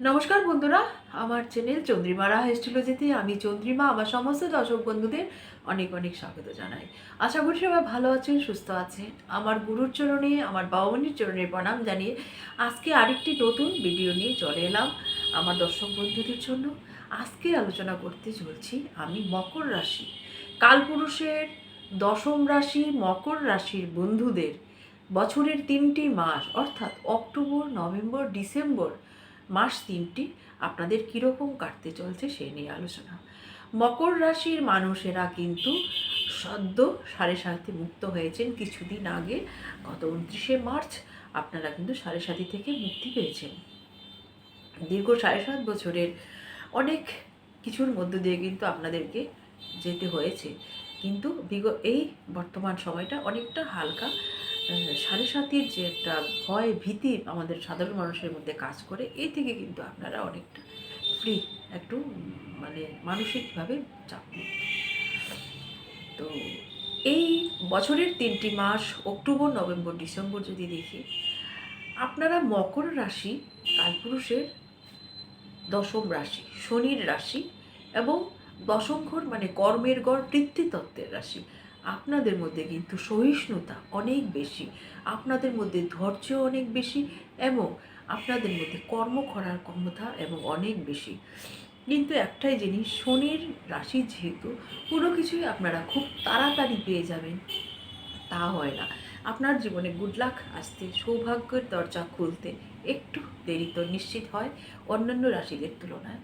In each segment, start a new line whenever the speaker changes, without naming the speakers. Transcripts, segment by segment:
নমস্কার বন্ধুরা, আমার চ্যানেল চন্দ্রিমা রাহা এস্ট্রোলজিতে আমি চন্দ্রিমা, আমার সমস্ত দর্শক বন্ধুদের অনেক অনেক স্বাগত জানাই। আশা করি সবাই ভালো আছেন, সুস্থ আছেন। আমার গুরুর চরণে, আমার বাবামণির চরণে প্রণাম জানিয়ে আজকে আরেকটি নতুন ভিডিও নিয়ে চলে এলাম আমার দর্শক বন্ধুদের জন্য। আজকে আলোচনা করতে চলছি আমি মকর রাশি। কালপুরুষের দশম রাশি, মকর রাশির বন্ধুদের বছরের তিনটি মাস, অর্থাৎ অক্টোবর, নভেম্বর, ডিসেম্বর মাস তিনটি আপনাদের কীরকম কাটতে চলছে সে নিয়ে আলোচনা। মকর রাশির মানুষেরা কিন্তু সদ্য সাড়ে সাথে মুক্ত হয়েছেন কিছুদিন আগে, গত উনত্রিশে মার্চ আপনারা কিন্তু সাড়ে সাথী থেকে মুক্তি পেয়েছেন। দীর্ঘ সাড়ে সাত বছরের অনেক কিছুর মধ্য দিয়ে কিন্তু আপনাদেরকে যেতে হয়েছে। কিন্তু বিগ এই বর্তমান সময়টা অনেকটা হালকা সাড়ে সাতির যে একটা ভয় ভীতি আমাদের সাধারণ মানুষের মধ্যে কাজ করে এই থেকে কিন্তু আপনারা অনেকটা ফ্রি একটু মানে মানসিকভাবে চাপ। তো এই বছরের তিনটি মাস, অক্টোবর, নভেম্বর, ডিসেম্বর যদি দেখি, আপনারা মকর রাশি, কালপুরুষের দশম রাশি, শনির রাশি এবং দশম ঘর মানে কর্মের গড় তত্ত্বের রাশি আপনাদের মধ্যে কিন্তু সহিষ্ণুতা অনেক বেশি। আপনাদের মধ্যে ধৈর্য অনেক বেশি এবং আপনাদের মধ্যে কর্ম করার ক্ষমতা এবং অনেক বেশি। কিন্তু একটাই জিনিস, শনির রাশি যেহেতু, কোনো কিছুই আপনারা খুব তাড়াতাড়ি পেয়ে যাবেন। তা হয় না। আপনার জীবনে গুড লাক আসতে, সৌভাগ্যের দরজা খুলতে একটু দেরি তো নিশ্চিত হয় অন্যান্য রাশিদের তুলনায়।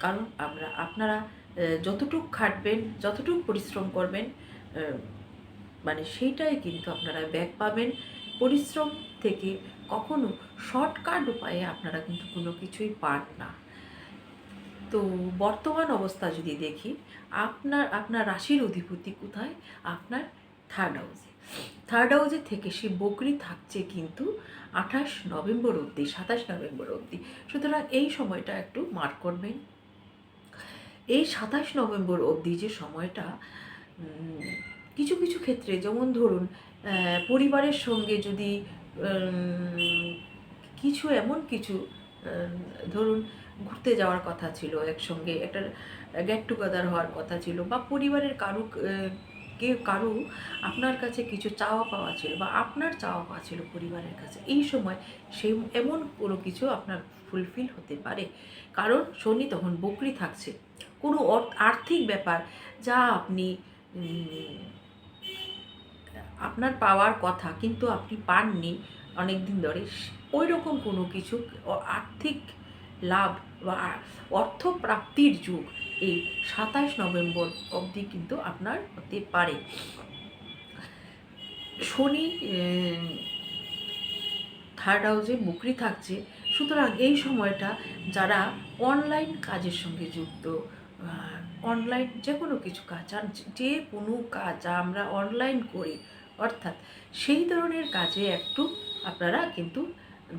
কারণ আমরা, আপনারা যতটুক খাটবেন, যতটুক পরিশ্রম করবেন মানে সেইটাই কিন্তু আপনারা ব্যাক পাবেন। পরিশ্রম থেকে কখনো শর্টকাট উপায়ে আপনারা কিন্তু কোনো কিছুই পান না। তো বর্তমান অবস্থা যদি দেখি, আপনার আপনার রাশির অধিপতি কোথায়? আপনার থার্ড হাউসে থার্ড হাউসে থেকে সে বকরি থাকছে কিন্তু আঠাশ নভেম্বর অবধি, সাতাশ নভেম্বর অবধি। সুতরাং এই সময়টা একটু মার্ক করবেন। এই সাতাশ নভেম্বর অবধি যে সময়টা কিছু কিছু ক্ষেত্রে যেমন ধরুন পরিবারের সঙ্গে যদি কিছু এমন কিছু ধরুন ঘুরতে যাওয়ার কথা ছিল, একসঙ্গে একটা গেট টুগেদার হওয়ার কথা ছিল বা পরিবারের কারু কেউ কারু আপনার কাছে কিছু চাওয়া পাওয়া ছিল বা আপনার চাওয়া পাওয়া ছিল পরিবারের কাছে, এই সময় সেই এমন কোনো কিছু আপনার ফুলফিল হতে পারে। কারণ শনি তখন বকরি থাকছে। কোনো আর্থিক ব্যাপার যা আপনি আপনার পাওয়ার কথা কিন্তু আপনি পাননি অনেক দিন ধরে ওই রকম কোনো কিছু আর্থিক লাভ বা অর্থ প্রাপ্তির যুগ এই সাতাশ নভেম্বর অবধি কিন্তু আপনার হতে পারে। শনি থার্ড হাউসে বুকরি থাকছে। সুতরাং এই সময়টা যারা অনলাইন কাজের সঙ্গে যুক্ত অনলাইন যে কোনো কিছু কাজ, আর যে কোনো কাজ আমরা অনলাইন করি, অর্থাৎ সেই ধরনের কাজে একটু আপনারা কিন্তু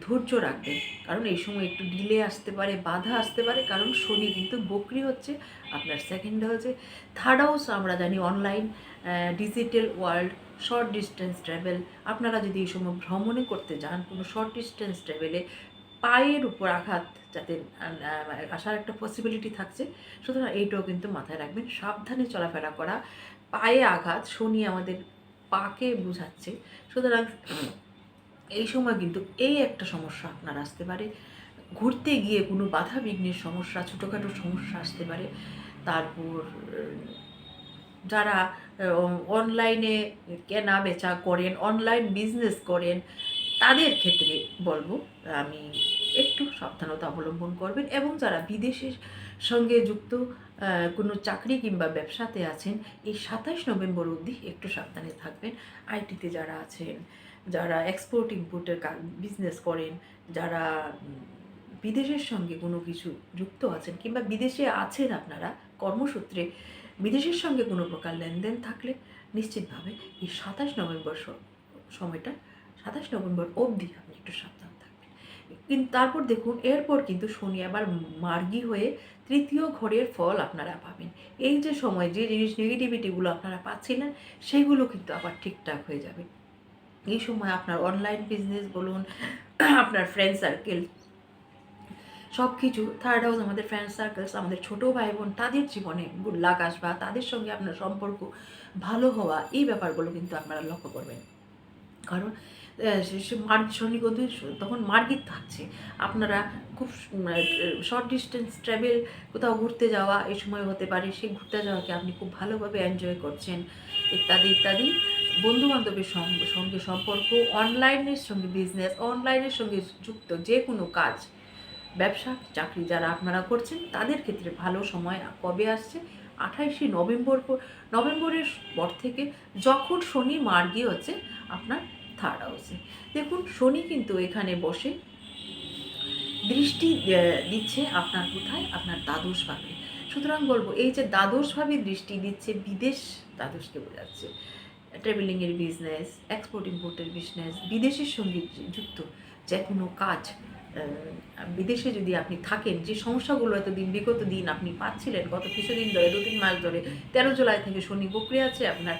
ধৈর্য রাখবেন। কারণ এই সময় একটু ডিলে আসতে পারে, বাধা আসতে পারে, কারণ শনি কিন্তু বকরি হচ্ছে, আপনার সেকেন্ড হাউসে থার্ড হাউস আমরা জানি online digital world short distance travel আপনারা যদি এই সময় ভ্রমণে করতে যান, কোনো শর্ট ডিস্টেন্স ট্রাভেলে পায়ের উপর আঘাত যাতে আসার একটা পসিবিলিটি থাকছে, সুতরাং এইটাও কিন্তু মাথায় রাখবেন। সাবধানে চলাফেরা করা, পায়ে আঘাত শনি আমাদের পাকে বুঝাচ্ছে। সুতরাং এই সময় কিন্তু এই একটা সমস্যা আপনার আসতে পারে। ঘুরতে গিয়ে কোনো বাধা বিঘ্নের সমস্যা, ছোটোখাটো সমস্যা আসতে পারে। তারপর, যারা অনলাইনে কেনা বেচা করেন অনলাইন বিজনেস করেন, তাদের ক্ষেত্রে বলব, আমি একটু সাবধানতা অবলম্বন করবেন এবং যারা বিদেশের সঙ্গে যুক্ত কোনো চাকরি কিংবা ব্যবসাতে আছেন, এই সাতাশ নভেম্বর অবধি একটু সাবধানে থাকবেন। আইটিতে যারা আছেন, যারা এক্সপোর্ট ইম্পোর্টের বিজনেস করেন, যারা বিদেশের সঙ্গে কোনো কিছু যুক্ত আছেন কিংবা বিদেশে আছেন আপনারা, কর্মসূত্রে বিদেশের সঙ্গে কোনো প্রকার লেনদেন থাকলে নিশ্চিতভাবে এই সাতাশ নভেম্বর সময়টা সাতাশ নভেম্বর অবধি আপনি একটু সাবধান কিন্তু তারপর দেখুন, এরপর কিন্তু শনি আবার মার্গী হয়ে তৃতীয় ঘরের ফল আপনারা পাবেন। এই যে সময়, যে জিনিস নেগেটিভিটিগুলো আপনারা পাচ্ছিলেন, সেগুলো কিন্তু আবার ঠিকঠাক হয়ে যাবে। এই সময় আপনার অনলাইন বিজনেস বলুন, আপনার ফ্রেন্ড সার্কেল সব কিছু থার্ড হাউস আমাদের ফ্রেন্ড সার্কেলস আমাদের ছোটো ভাই বোন তাদের জীবনে গুড লাক আসবা তাদের সঙ্গে আপনার সম্পর্ক ভালো হওয়া, এই ব্যাপারগুলো কিন্তু আপনারা লক্ষ্য করবেন। কারণ আহ, সে- সে মার্গ শনিগন্ধু তখন মার্গিত থাকছে। আপনারা খুব শর্ট ডিস্টেন্স ট্রাভেল কোথাও ঘুরতে যাওয়া এই সময় হতে পারে। সেই ঘুরতে যাওয়াকে আপনি খুব ভালোভাবে এনজয় করছেন ইত্যাদি ইত্যাদি। বন্ধু বান্ধবের সঙ্গে সম্পর্ক অনলাইনের সঙ্গে বিজনেস অনলাইনের সঙ্গে যুক্ত যে কোনো কাজ ব্যবসা চাকরি যারা আপনারা করছেন তাদের ক্ষেত্রে ভালো সময় কবে আসছে? আঠাইশে নভেম্বর নভেম্বরের পর থেকে যখন শনি মার্গী হচ্ছে আপনার থার্ড হাউসে দেখুন, শনি কিন্তু এখানে বসে দৃষ্টি দিচ্ছে আপনার কোথায়? আপনার দ্বাদশভাবে সুতরাং বলব, এই যে দ্বাদশভাবে দৃষ্টি দিচ্ছে, বিদেশ দ্বাদশকে বোঝাচ্ছে। ট্রাভেলিংয়ের বিজনেস এক্সপোর্ট ইম্পোর্টের বিজনেস বিদেশের সঙ্গে যুক্ত যে কোনো কাজ বিদেশে যদি আপনি থাকেন, যে সমস্যাগুলো এতদিন, বিগত দিন আপনি পাচ্ছিলেন, গত কিছুদিন ধরে দু তিন মাস ধরে, তেরো জুলাই থেকে শনি বকরি আছে, আপনার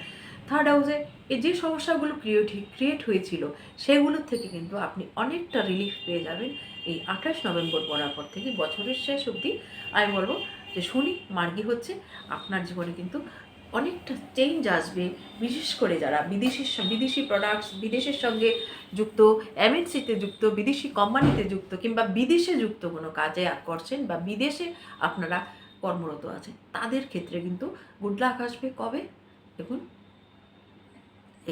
থার্ড হাউসে এই যে সমস্যাগুলো ক্রিয়েট ক্রিয়েট হয়েছিল সেগুলোর থেকে কিন্তু আপনি অনেকটা রিলিফ পেয়ে যাবেন এই আঠাশ নভেম্বর পড়ার পর থেকে, বছরের শেষ অবধি। আমি বলব যে শনি মার্গী হচ্ছে, আপনার জীবনে কিন্তু অনেকটা চেঞ্জ আসবে, বিশেষ করে যারা বিদেশের বিদেশি প্রোডাক্টস বিদেশের সঙ্গে যুক্ত এমএনসিতে যুক্ত, বিদেশি কোম্পানিতে যুক্ত, কিংবা বিদেশে যুক্ত কোনো কাজে করছেন বা বিদেশে আপনারা কর্মরত আছেন, তাদের ক্ষেত্রে কিন্তু গুড লাক আসবে। কবে? দেখুন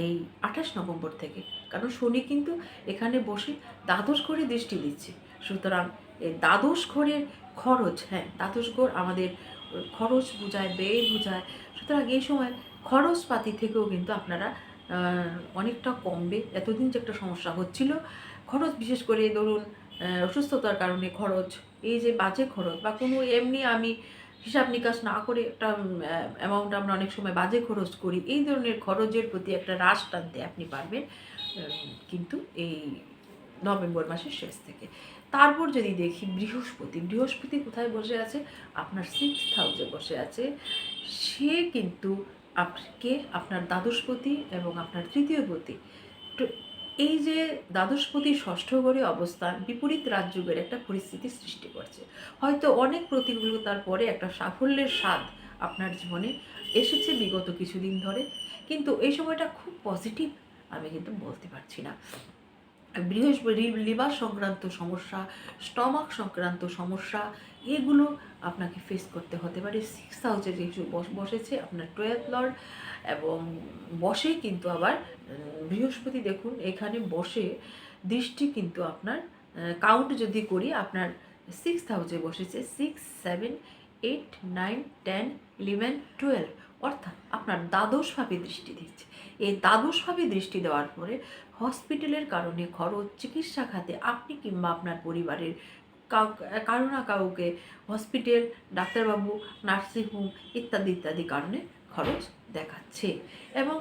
এই আঠাশ নভেম্বর থেকে। কারণ শনি কিন্তু এখানে বসে দ্বাদশ ঘরে দৃষ্টি দিচ্ছে। সুতরাং দ্বাদশ ঘরের খরচ হ্যাঁ দ্বাদশ ঘর আমাদের খরচ বোঝায়, ব্যয় বোঝায়। সুতরাং এই সময় খরচপাতি থেকেও কিন্তু আপনারা অনেকটা কমবে। এতদিন যে একটা সমস্যা হচ্ছিল, খরচ বিশেষ করে ধরুন অসুস্থতার কারণে খরচ, এই যে বাজে খরচ বা কোনো এমনি আমি হিসাব নিকাশ না করে একটা অ্যামাউন্ট আমরা অনেক সময় বাজে খরচ করি। এই ধরনের খরচের প্রতি একটা হ্রাস টানতে আপনি পারবেন কিন্তু এই নভেম্বর মাসের শেষ থেকে। তারপর যদি দেখি বৃহস্পতি বৃহস্পতি কোথায় বসে আছে? আপনার সিক্স হাউসে বসে আছে। সে কিন্তু আপনাকে, আপনার দ্বাদশপতি এবং আপনার তৃতীয়পতি তো এই যে দ্বাদশপতি ষষ্ঠ ঘরে অবস্থান, বিপরীত রাজযোগের একটা পরিস্থিতি সৃষ্টি করছে। হয়তো অনেক প্রতিকূলতার পরে একটা সাফল্যের স্বাদ আপনার জীবনে এসেছে বিগত কিছুদিন ধরে। কিন্তু এই সময়টা খুব পজিটিভ আমি কিন্তু বলতে পারছি না। বৃহস্পতি লিভার সংক্রান্ত সমস্যা, স্টমাক সংক্রান্ত সমস্যা এগুলো আপনাকে ফেস করতে হতে পারে। সিক্স হাউসে যেহেতু বস- বসেছে আপনার টুয়েলভ লর্ড এবং বসে কিন্তু আবার বৃহস্পতি দেখুন, এখানে বসে দৃষ্টি কিন্তু আপনার কাউন্ট যদি করি, আপনার সিক্স হাউসে বসেছে six seven eight nine ten eleven twelve অর্থাৎ আপনার দ্বাদশভাবে দৃষ্টি দিচ্ছে। এই দ্বাদশভাবে দৃষ্টি দেওয়ার পরে হসপিটালের কারণে খরচ, চিকিৎসা খাতে আপনি কিংবা আপনার পরিবারের কারও না কাউকে হসপিটাল ডাক্তারবাবু নার্সিংহোম ইত্যাদি ইত্যাদি কারণে খরচ দেখাচ্ছে। এবং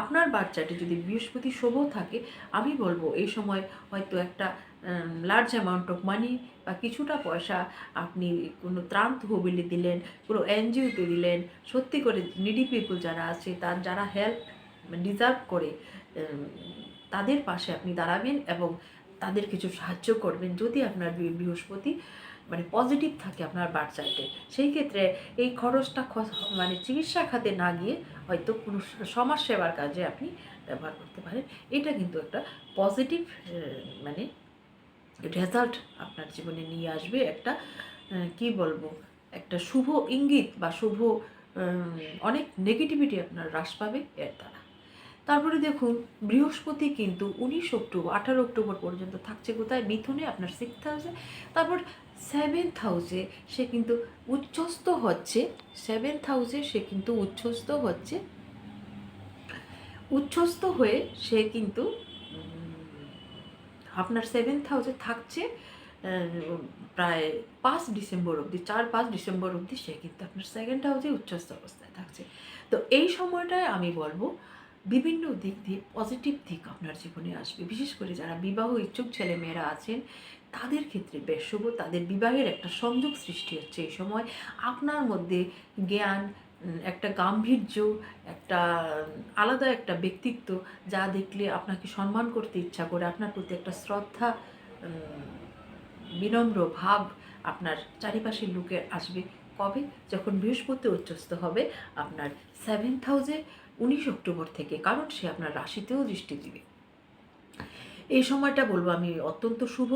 আপনার বাচ্চাটি যদি বৃহস্পতি শুভ থাকে, আমি বলব এই সময় হয়তো একটা লার্জ অ্যামাউন্ট অফ মানি বা কিছুটা পয়সা আপনি কোনো ত্রাণ তহবিলে দিলেন, কোনো এনজিওতে দিলেন, সত্যি করে নিডি পিপুল যারা আছে, তার যারা হেল্প ডিজার্ভ করে তাদের পাশে আপনি দাঁড়াবেন এবং তাদের কিছু সাহায্য করবেন যদি আপনার বৃহস্পতি মানে পজিটিভ থাকে আপনার বাচ্চাতে সেই ক্ষেত্রে এই খরচটা মানে চিকিৎসা খাতে না গিয়ে হয়তো কোনো সমাজ সেবার কাজে আপনি ব্যবহার করতে পারেন। এটা কিন্তু একটা পজিটিভ মানে রেজাল্ট আপনার জীবনে নিয়ে আসবে। একটা কি বলব, একটা শুভ ইঙ্গিত বা শুভ অনেক নেগেটিভিটি আপনার হ্রাস পাবে এর দ্বারা। তারপরে দেখুন, বৃহস্পতি কিন্তু উনিশ অক্টোবর, আঠারো অক্টোবর পর্যন্ত থাকছে কোথায়? মিথুনে, আপনার সিক্স হাউসে তারপর সেভেন্থ হাউসে সে কিন্তু উচ্চস্থ হচ্ছে সেভেন্থ হাউসে সে কিন্তু উচ্চস্থ হচ্ছে। উচ্চস্থ হয়ে সে কিন্তু আপনার সেভেন্থ হাউসে থাকছে প্রায় পাঁচ ডিসেম্বর অবধি, চার পাঁচ ডিসেম্বর অবধি সে কিন্তু আপনার সেকেন্ড হাউসে উচ্চস্থ অবস্থায় থাকছে। তো এই সময়টায় আমি বলব বিভিন্ন দিক দিয়ে পজিটিভ দিক আপনার জীবনে আসবে। বিশেষ করে যারা বিবাহ ইচ্ছুক ছেলে মেয়েরা আছেন, তাদের ক্ষেত্রে বেশ শুভ, তাদের বিবাহের একটা সংযোগ সৃষ্টি হচ্ছে এই সময়। আপনার মধ্যে জ্ঞান একটা গাম্ভীর্য, একটা, আলাদা একটা ব্যক্তিত্ব যা দেখলে আপনাকে সম্মান করতে ইচ্ছা করে, আপনার প্রতি একটা শ্রদ্ধা বিনম্র ভাব আপনার চারিপাশের লোকে আসবে। কবে? যখন বৃহস্পতি উচ্চস্থ হবে, আপনার সেভেন্থ হাউসে উনিশ অক্টোবর থেকে, কারণ সে আপনার রাশিতেও দৃষ্টি দিবে। এই সময়টা বলব আমি অত্যন্ত শুভ।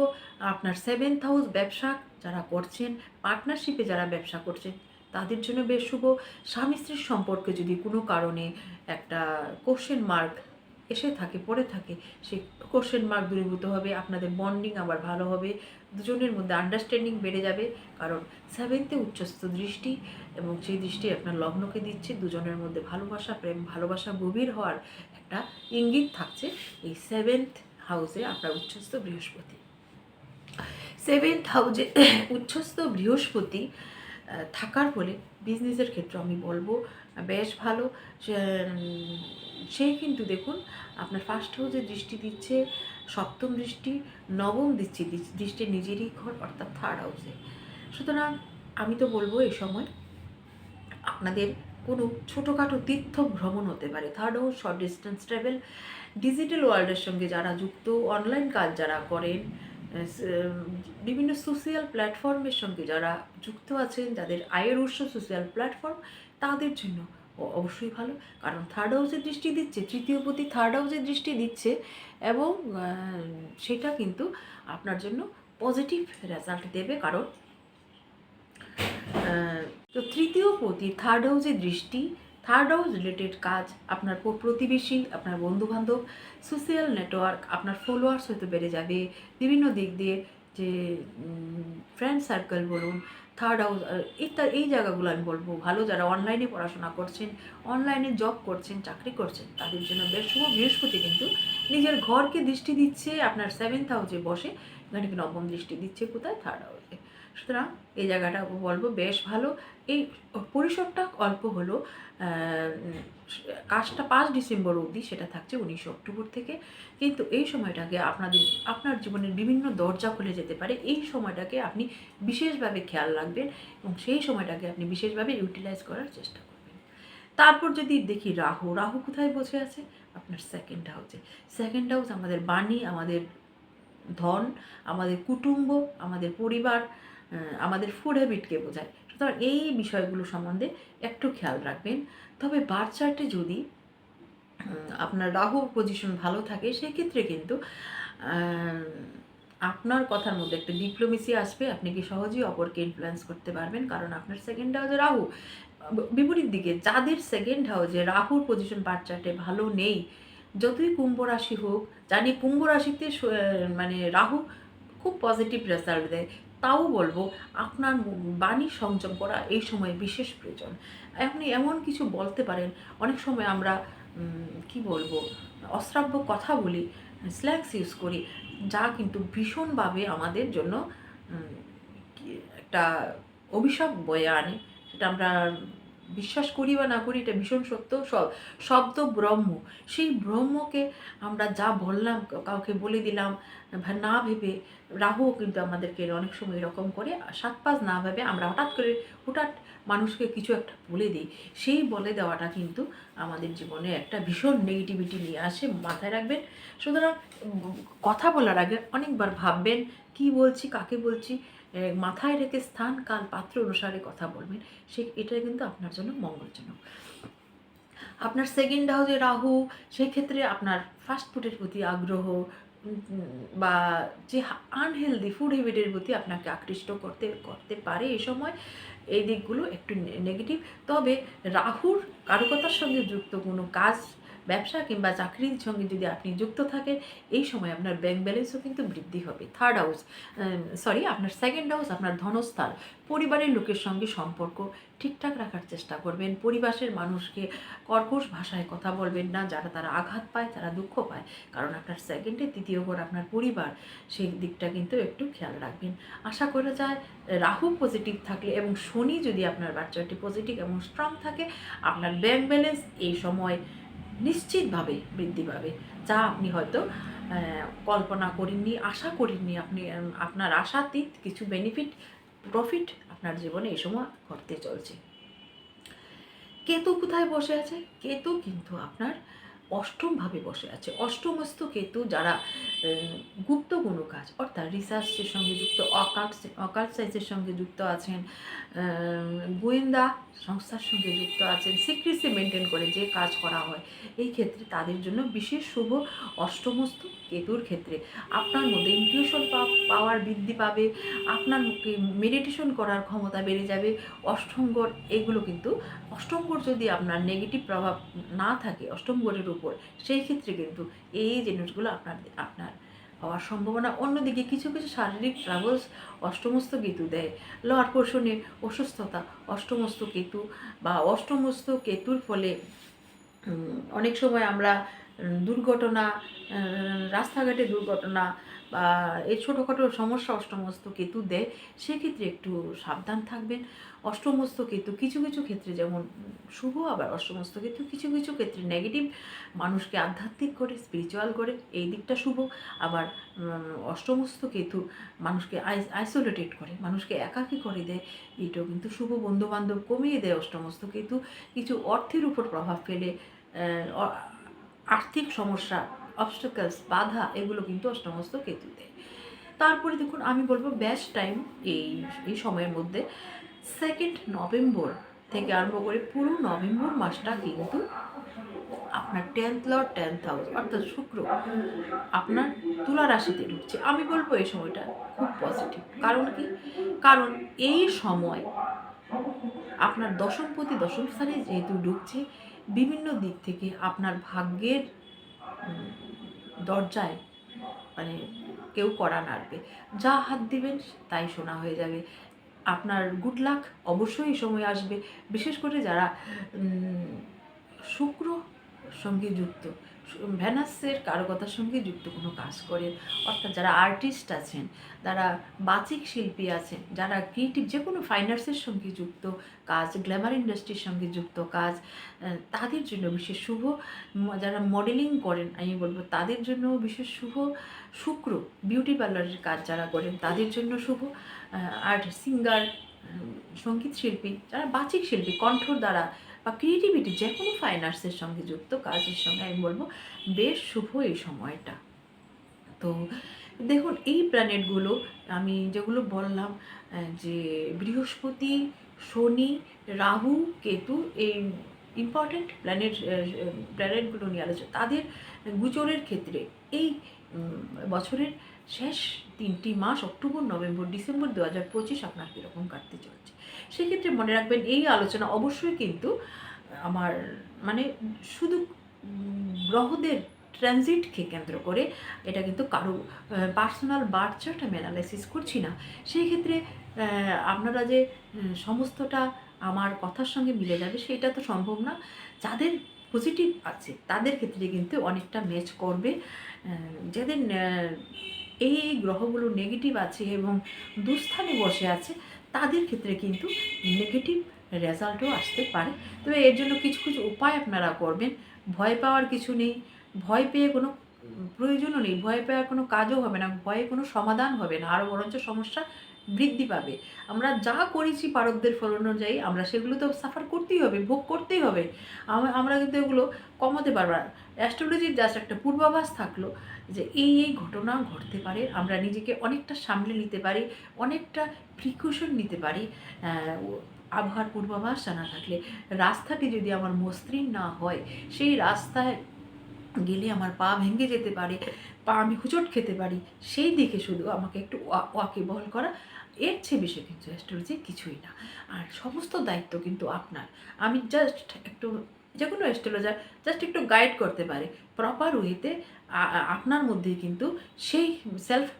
আপনার সেভেন্থ হাউস ব্যবসা যারা করছেন পার্টনারশিপে যারা ব্যবসা করছেন, তাদের জন্য বেশ শুভ। স্বামী স্ত্রীর সম্পর্কে যদি কোনো কারণে একটা কোশ্চেন মার্ক এসে থাকে, পড়ে থাকে সেই কোশ্চেন মার্ক দূরীভূত হবে, আপনাদের বন্ডিং আবার ভালো হবে, দুজনের মধ্যে আন্ডারস্ট্যান্ডিং বেড়ে যাবে, কারণ সেভেন্থে উচ্চস্থ দৃষ্টি। এবং সেই দৃষ্টি আপনার লগ্নকে দিচ্ছে, দুজনের মধ্যে ভালোবাসা, প্রেম, ভালোবাসা গভীর হওয়ার একটা ইঙ্গিত থাকছে এই সেভেন্থ হাউসে আপনার উচ্চস্থ বৃহস্পতি। সেভেন্থ হাউসে উচ্চস্থ বৃহস্পতি থাকার ফলে বিজনেসের ক্ষেত্রে আমি বলব, বেশ ভালো। সে- কিন্তু দেখুন, আপনার ফার্স্ট হাউসে দৃষ্টি দিচ্ছে, সপ্তম দৃষ্টি, নবম দৃষ্টি দৃষ্টি নিজেরই ঘর, অর্থাৎ থার্ড হাউসে সুতরাং আমি তো বলব এই সময় আপনাদের কোনো ছোটোখাটো তীর্থ ভ্রমণ হতে পারে। Third house short distance travel digital ওয়ার্ল্ডের সঙ্গে যারা যুক্ত অনলাইন কাজ যারা করেন বিভিন্ন সোশ্যাল প্ল্যাটফর্মের সঙ্গে যারা যুক্ত আছেন, যাদের আয়ের উৎস সোশ্যাল প্ল্যাটফর্ম তাদের জন্য অবশ্যই ভালো। কারণ থার্ড হাউসের দৃষ্টি দিচ্ছে, তৃতীয় প্রতি থার্ড হাউসের দৃষ্টি দিচ্ছে এবং সেটা কিন্তু আপনার জন্য পজিটিভ রেজাল্ট দেবে। কারণ তো তৃতীয় প্রতি থার্ড হাউসের দৃষ্টি থার্ড হাউস রিলেটেড কাজ আপনার প্রতিবেশী, আপনার বন্ধুবান্ধব সোশ্যাল নেটওয়ার্ক আপনার ফলোয়ার্স হয়তো বেড়ে যাবে, বিভিন্ন দিক দিয়ে যে ফ্রেন্ড সার্কেল বলুন থার্ড হাউস ইত্যাদি এই জায়গাগুলো আমি বলব। ভালো যারা অনলাইনে পড়াশোনা করছেন অনলাইনে জব করছেন, চাকরি করছেন, তাদের জন্য বেশ শুভ বৃহস্পতি কিন্তু নিজের ঘরকে দৃষ্টি দিচ্ছে, আপনার সেভেন্থ হাউসে বসে, এখানে নবম দৃষ্টি দিচ্ছে, কোথায়? থার্ড হাউসে সুতরাং এই জায়গাটা বলব বেশ ভালো। এই পরিসরটা অল্প হলো কাজটা পাঁচ ডিসেম্বর অবধি সেটা থাকছে উনিশে অক্টোবর থেকে। কিন্তু এই সময়টাকে আপনাদের, আপনার জীবনের বিভিন্ন দরজা খুলে যেতে পারে। এই সময়টাকে আপনি বিশেষভাবে খেয়াল রাখবেন এবং সেই সময়টাকে আপনি বিশেষভাবে ইউটিলাইজ করার চেষ্টা করবেন। তারপর যদি দেখি রাহু রাহু কোথায় বসে আছে? আপনার সেকেন্ড হাউসে সেকেন্ড হাউস আমাদের বাণী, আমাদের ধন, আমাদের কুটুম্ব, আমাদের পরিবার আমাদের ফুড হ্যাবিটকে বোঝায়। সুতরাং এই বিষয়গুলো সম্বন্ধে একটু খেয়াল রাখবেন। তবে বার চার্টে যদি আপনার রাহু পজিশন ভালো থাকে, সেক্ষেত্রে কিন্তু আপনার কথার মধ্যে একটা ডিপ্লোমেসি আসবে। আপনি কি সহজেই অপরকে ইনফ্লুয়েন্স করতে পারবেন? কারণ আপনার সেকেন্ড হাউসে রাহু। বিপরীত দিকে, যাদের সেকেন্ড হাউসে রাহুর পজিশন বার চার্টে ভালো নেই, যতই কুম্ভ রাশি হোক, জানি কুম্ভ রাশিতে মানে রাহু খুব পজিটিভ রেজাল্ট দেয়। তাও বলব, আপনার বাণী সংযম করা এই সময় বিশেষ প্রয়োজন। আপনি এমন কিছু বলতে পারেন, অনেক সময় আমরা কি বলব, অশ্রাব্য কথা বলি স্ল্যাক্স ইউজ করি, যা কিন্তু ভীষণভাবে আমাদের জন্য একটা অভিশাপ বয়ে আনে। সেটা আমরা বিশ্বাস করি বা না করি, এটা ভীষণ সত্য। শব্দ ব্রহ্ম। সেই ব্রহ্মকে আমরা যা বললাম কাউকে বলে দিলাম না ভেবে রাহুও কিন্তু আমাদেরকে অনেক সময় এরকম করে সাত পাঁচ না ভেবে আমরা হঠাৎ করে হঠাৎ মানুষকে কিছু একটা বলে দিই। সেই বলে দেওয়াটা কিন্তু আমাদের জীবনে একটা ভীষণ নেগেটিভিটি নিয়ে আসে, মাথায় রাখবেন। সুতরাং কথা বলার আগে অনেকবার ভাববেন, কি বলছি, কাকে বলছি মাথায় রেখে স্থান, কাল, পাত্র অনুসারে কথা বলবেন। সে, এটা কিন্তু আপনার জন্য মঙ্গলজনক। আপনার সেকেন্ড হাউসে রাহু, সেক্ষেত্রে আপনার ফাস্ট ফুডের প্রতি আগ্রহ বা যে আনহেলদি ফুড হ্যাবিটের প্রতি আপনাকে আকৃষ্ট করতে করতে পারে এই সময়, এই দিকগুলো একটু নেগেটিভ তবে রাহুর কারকতার সঙ্গে যুক্ত কোনো কাজ ব্যবসা কিংবা চাকরির সঙ্গে যদি আপনি যুক্ত থাকেন, এই সময় আপনার ব্যাংক ব্যালেন্সও কিন্তু বৃদ্ধি হবে। থার্ড হাউস সরি আপনার সেকেন্ড হাউস আপনার ধনস্থান পরিবারের লোকের সঙ্গে সম্পর্ক ঠিকঠাক রাখার চেষ্টা করবেন। পরিবারের মানুষকে কর্কশ ভাষায় কথা বলবেন না। যারা তারা আঘাত পায়, তারা দুঃখ পায়। কারণ আপনার সেকেন্ডে তৃতীয় ঘর আপনার পরিবার, সেই দিকটা কিন্তু একটু খেয়াল রাখবেন। আশা করা যায়, রাহু পজিটিভ থাকলে এবং শনি যদি আপনার বাচ্চাটি পজিটিভ এবং স্ট্রং থাকে, আপনার ব্যাংক ব্যালেন্স এই সময় নিশ্চিতভাবে বৃদ্ধি পাবে। যা আপনি হয়তো কল্পনা করেননি, আশা করেননি আপনি আপনার আশাতীত কিছু বেনিফিট প্রফিট আপনার জীবনে এই সময় ঘটতে চলছে। কেতু কোথায় বসে আছে? কেতু কিন্তু আপনার অষ্টমভাবে বসে আছে। অষ্টমস্ত কেতু যারা গুপ্ত কাজ অর্থাৎ রিসার্চের সঙ্গে যুক্ত অকাল্ট অকাল্ট সাইন্সের সঙ্গে যুক্ত আছেন গোয়েন্দা সংস্থার সঙ্গে যুক্ত আছেন সিক্রেসি মেনটেন করে যে কাজ করা হয়। এই ক্ষেত্রে তাদের জন্য বিশেষ শুভ অষ্টমস্ত কেতুর ক্ষেত্রে আপনার মধ্যে ইনটিউশন পাওয়ার বৃদ্ধি পাবে, আপনার মেডিটেশন করার ক্ষমতা বেড়ে যাবে অষ্টমগড় এগুলো কিন্তু অষ্টমগড় যদি আপনার নেগেটিভ প্রভাব না থাকে অষ্টমগড়ের উপর, সেই ক্ষেত্রে কিন্তু এই জিনিসগুলো আপনার আপনার হওয়ার সম্ভাবনা। অন্যদিকে কিছু কিছু শারীরিক ট্রাভেলস অষ্টমস্ত কেতু দেয়। লর্ড পোর্শনে অসুস্থতা অষ্টমস্ত কেতু বা অষ্টমস্ত কেতুর ফলে অনেক সময় আমরা দুর্ঘটনা রাস্তাঘাটে দুর্ঘটনা বা এই ছোটোখাটো সমস্যা অষ্টমস্ত কেতু দেয়, সেক্ষেত্রে একটু সাবধান থাকবেন। অষ্টমস্ত কেতু কিছু কিছু ক্ষেত্রে যেমন শুভ, আবার অষ্টমস্ত কেতু কিছু কিছু ক্ষেত্রে নেগেটিভ মানুষকে আধ্যাত্মিক করে স্পিরিচুয়াল করে, এই দিকটা শুভ। আবার অষ্টমস্ত কেতু মানুষকে আইসোলেটেড করে, মানুষকে একাকী করে দেয়, এটাও কিন্তু শুভ। বন্ধুবান্ধব কমিয়ে দেয় অষ্টমস্ত কেতু। কিছু অর্থের উপর প্রভাব ফেলে আর্থিক সমস্যা অবস্টাকলস বাধা, এগুলো কিন্তু অষ্টমস্ত কেতুতে। তারপরে দেখুন, আমি বলব বেস্ট টাইম এই এই সময়ের মধ্যে সেকেন্ড নভেম্বর থেকে আরম্ভ করে পুরো নভেম্বর মাসটা কিন্তু আপনার টেন্থ লর্ড টেন্থ হাউস অর্থাৎ শুক্র আপনার তুলা রাশিতে ঢুকছে। আমি বলব এই সময়টা খুব পজিটিভ কারণ কি? কারণ এই সময় আপনার দশমপতি দশম স্থানে যেহেতু ঢুকছে, বিভিন্ন দিক থেকে আপনার ভাগ্যের দরজায় মানে কেউ কড়া নাড়বে। যা হাত দিবেন তাই শোনা হয়ে যাবে। আপনার গুড লাক অবশ্যই এই সময় আসবে। বিশেষ করে যারা শুক্র সঙ্গে যুক্ত। ভ্যানাসের কারকতার সঙ্গে যুক্ত কোনো কাজ করেন। অর্থাৎ যারা আর্টিস্ট আছেন, যারা বাচিক শিল্পী আছেন, যারা ক্রিয়েটিভ যে কোনো ফাইনার্সের সঙ্গে যুক্ত কাজ গ্ল্যামার ইন্ডাস্ট্রির সঙ্গে যুক্ত কাজ তাদের জন্য বিশেষ শুভ যারা মডেলিং করেন, আমি বলব তাদের জন্য বিশেষ শুভ শুক্র বিউটি পার্লারের কাজ যারা করেন, তাদের জন্য শুভ আর্ট সিঙ্গার সংগীত শিল্পী, যারা বাচিক শিল্পী, কণ্ঠর দ্বারা বা ক্রিয়েটিভিটি যে কোনো ফাইন আর্টসের সঙ্গে যুক্ত, কাজের সঙ্গে আমি বলব বেশ শুভ এই সময়টা। তো দেখুন, এই প্ল্যানেটগুলো আমি যেগুলো বললাম যে বৃহস্পতি, শনি, রাহু, কেতু এই ইম্পর্ট্যান্ট প্ল্যানেট প্ল্যানেটগুলো নিয়ে আলোচনা, তাদের গুজরের ক্ষেত্রে এই বছরের শেষ তিনটি মাস, অক্টোবর, নভেম্বর, ডিসেম্বর দু হাজার পঁচিশ আপনার কীরকম কাটতে চলছে? সেক্ষেত্রে মনে রাখবেন এই আলোচনা অবশ্যই কিন্তু আমার মানে শুধু গ্রহদের ট্রানজিটকে কেন্দ্র করে এটা কিন্তু কারও পার্সোনাল বার্থ চার্ট আমি অ্যানালাইসিস করছি না। সেই ক্ষেত্রে আপনারা যে সমস্তটা আমার কথার সঙ্গে মিলে যাবে সেটা তো সম্ভব না। যাদের পজিটিভ আছে, তাদের ক্ষেত্রে কিন্তু অনেকটা ম্যাচ করবে। যাদের এই এই গ্রহগুলো নেগেটিভ আছে এবং দুস্থানে বসে আছে, তাদের ক্ষেত্রে কিন্তু নেগেটিভ রেজাল্টও আসতে পারে। তবে এর জন্য কিছু কিছু উপায় আপনারা করবেন। ভয় পাওয়ার কিছু নেই। ভয় পেয়ে কোনো প্রয়োজনও নেই। ভয় পাওয়ার কোনো কাজও হবে না। ভয়ে কোনো সমাধান হবে না। আরও বরঞ্চ সমস্যা বৃদ্ধি পাবে। আমরা যা করেছি পারকদের ফল অনুযায়ী, আমরা সেগুলো তো সাফার করতেই হবে, ভোগ করতেই হবে। আমরা কিন্তু এগুলো কমাতে পারব না। অ্যাস্ট্রোলজির জাস্ট একটা পূর্বাভাস থাকল যে এই এই ঘটনা ঘটতে পারে, আমরা নিজেকে অনেকটা সামলে নিতে পারি, অনেকটা প্রিকশন নিতে পারি। আবহাওয়ার পূর্বাভাস জানা থাকলে, রাস্তাটি যদি আমার মসৃণ না হয়, সেই রাস্তায় গেলে আমার পা ভেঙে যেতে পারে, পা আমি হুচট খেতে পারি, সেই দিকে শুধু আমাকে একটু ওয়া- ওয়াকিবহল করা এর চেয়ে বেশি কিন্তু অ্যাস্ট্রোলজি কিছুই না। আর সমস্ত দায়িত্ব কিন্তু আপনার। আমি জাস্ট একটু যে কোনো অ্যাস্ট্রোলজার জাস্ট একটু গাইড করতে পারে। প্রপার ওয়েতে আপনার মধ্যে কিন্তু সেই সেলফ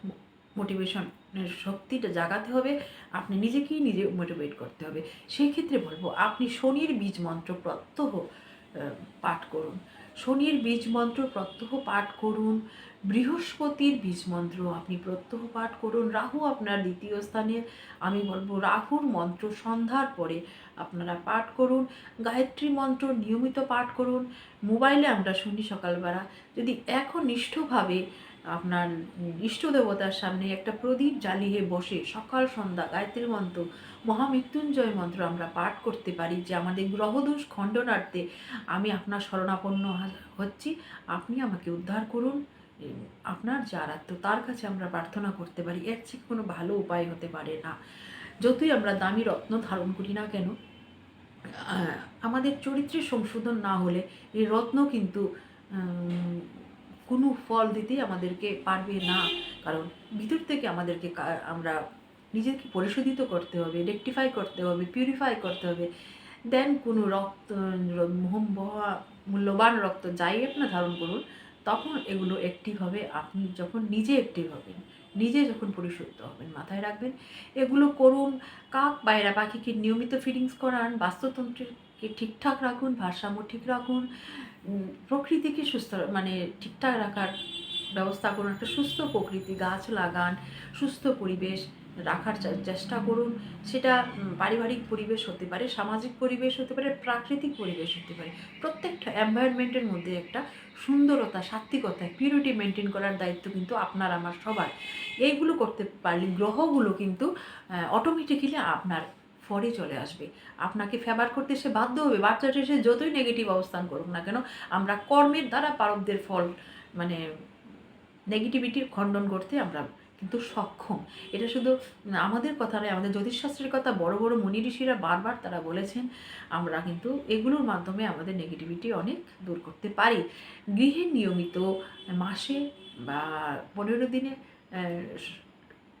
মোটিভেশনের শক্তিটা জাগাতে হবে। আপনি নিজেকেই নিজে মোটিভেট করতে হবে। সেই ক্ষেত্রে বলব, আপনি শনির বীজ মন্ত্র প্রত্যহ পাঠ করুন। শনির বীজ মন্ত্র প্রত্যহ পাঠ করুন। বৃহস্পতির বীজ মন্ত্র আপনি প্রত্যহ পাঠ করুন। রাহু আপনার দ্বিতীয় স্থানে। আমি বলব রাহুর মন্ত্র সন্ধ্যার পরে আপনারা পাঠ করুন। গায়ত্রী মন্ত্র নিয়মিত পাঠ করুন। মোবাইলে আমরা শুনি সকালবেলা। যদি একনিষ্ঠভাবে আপনার ইষ্ট দেবতার সামনে একটা প্রদীপ জ্বালিয়ে বসে সকাল, সন্ধ্যা গায়ত্রী মন্ত্র, মহামৃত্যুঞ্জয় মন্ত্র আমরা পাঠ করতে পারি, যে আমাদের গ্রহদোষ খণ্ডনার্থে আমি আপনার শরণাপন্ন হচ্ছি। আপনি আমাকে উদ্ধার করুন। আপনার যার আত্ম তার কাছে আমরা প্রার্থনা করতে পারি, এর চেয়ে কোনো ভালো উপায় হতে পারে না। যতই আমরা দামি রত্ন ধারণ করি না কেন আমাদের চরিত্রের সংশোধন না হলে এই রত্ন কিন্তু কোনো ফল দিতেই আমাদেরকে পারবে না। কারণ ভিতর থেকে আমাদেরকে আমরা নিজেকে পরিশোধিত করতে হবে রেকটিফাই করতে হবে পিউরিফাই করতে হবে। দেন কোনো রক্ত মোহম মূল্যবান রক্ত যাই আপনার ধারণ করুন তখন এগুলো অ্যাক্টিভ হবে। আপনি যখন নিজে অ্যাক্টিভ হবেন, নিজে যখন পরিশুদ্ধ হবেন, মাথায় রাখবেন। এগুলো করুন, কাক বাইরা পাখিকে নিয়মিত ফিডিংস করান, বাস্তুতন্ত্রকে ঠিকঠাক রাখুন, ভারসাম্য ঠিক রাখুন প্রকৃতিকে সুস্থ মানে ঠিকঠাক রাখার ব্যবস্থা করুন, একটা সুস্থ প্রকৃতি, গাছ লাগান, সুস্থ পরিবেশ। রাখার চেষ্টা করুন। সেটা পারিবারিক পরিবেশ হতে পারে, সামাজিক পরিবেশ হতে পারে, প্রাকৃতিক পরিবেশ হতে পারে। প্রত্যেকটা এনভায়রনমেন্টের মধ্যে একটা সুন্দরতা সাত্বিকতা পিউরিটি মেনটেন করার দায়িত্ব কিন্তু আপনার, আমার সবার। এইগুলো করতে পারলে, গ্রহগুলো কিন্তু অটোমেটিক্যালি আপনার ফরে চলে আসবে। আপনাকে ফেভার করতে সে বাধ্য হবে। বাচ্চাটা সে যতই নেগেটিভ অবস্থান করুক না কেন, আমরা কর্মের দ্বারা পারবদের ফল মানে নেগেটিভিটির খণ্ডন করতে আমরা কিন্তু সক্ষম। এটা শুধু আমাদের কথা নয়, আমাদের জ্যোতিষশাস্ত্রের কথা বড় বড় মুনি ঋষিরা বারবার তারা বলেছেন, আমরা কিন্তু এগুলোর মাধ্যমে আমাদের নেগেটিভিটি অনেক দূর করতে পারি। গৃহে নিয়মিত মাসে বা পনেরো দিনে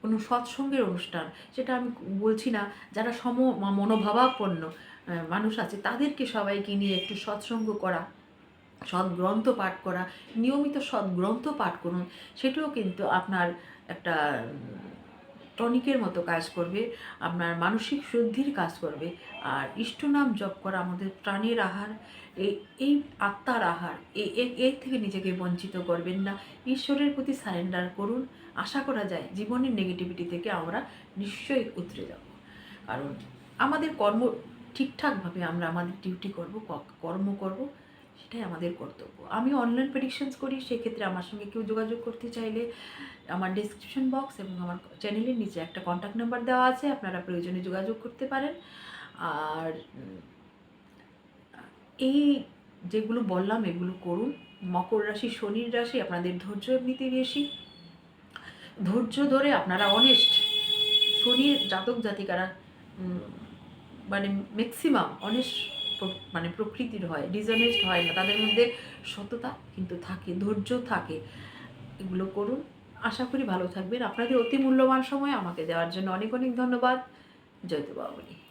কোনো সৎসঙ্গের অনুষ্ঠান, সেটা আমি বলছি না, যারা সম, মনোভাবাপন্ন মানুষ আছে, তাদেরকে সবাইকে নিয়ে একটু সৎসঙ্গ করা। সৎ গ্রন্থ পাঠ করা, নিয়মিত সৎ গ্রন্থ পাঠ করুন, সেটাও কিন্তু আপনার একটা টনিকের মতো কাজ করবে, আপনার মানসিক শুদ্ধির কাজ করবে, আর ইষ্টনাম জপ করা আমাদের প্রাণের আহার, এই এই আত্মার আহার এই এর থেকে নিজেকে বঞ্চিত করবেন না, ঈশ্বরের প্রতি সারেন্ডার করুন, আশা করা যায় জীবনের নেগেটিভিটি থেকে আমরা নিশ্চয়ই উতরে যাব। কারণ আমাদের কর্ম ঠিকঠাকভাবে আমরা আমাদের ডিউটি করব কর্ম করব সেটাই আমাদের কর্তব্য। আমি অনলাইন প্রেডিকশনস করি, সেক্ষেত্রে আমার সঙ্গে কেউ যোগাযোগ করতে চাইলে আমার ডিসক্রিপশন বক্স এবং আমার চ্যানেলের নিচে একটা কন্ট্যাক্ট নাম্বার দেওয়া আছে, আপনারা প্রয়োজনে যোগাযোগ করতে পারেন। আর এই যেগুলো বললাম, এগুলো করুন। মকর রাশি, শনির রাশি, আপনাদের ধৈর্য এমনিতে বেশি। ধৈর্য ধরে আপনারা অনেস্ট শনির জাতক জাতিকারা মানে ম্যাক্সিমাম অনেস্ট মানে প্রকৃতির হয় ডিজনেস্ট হয় না। তাদের মধ্যে সততা কিন্তু থাকে, ধৈর্য থাকে। এগুলো করুন। আশা করি ভালো থাকবেন। আপনাদের অতি মূল্যবান সময় আমাকে দেওয়ার জন্য অনেক অনেক ধন্যবাদ। জয়তু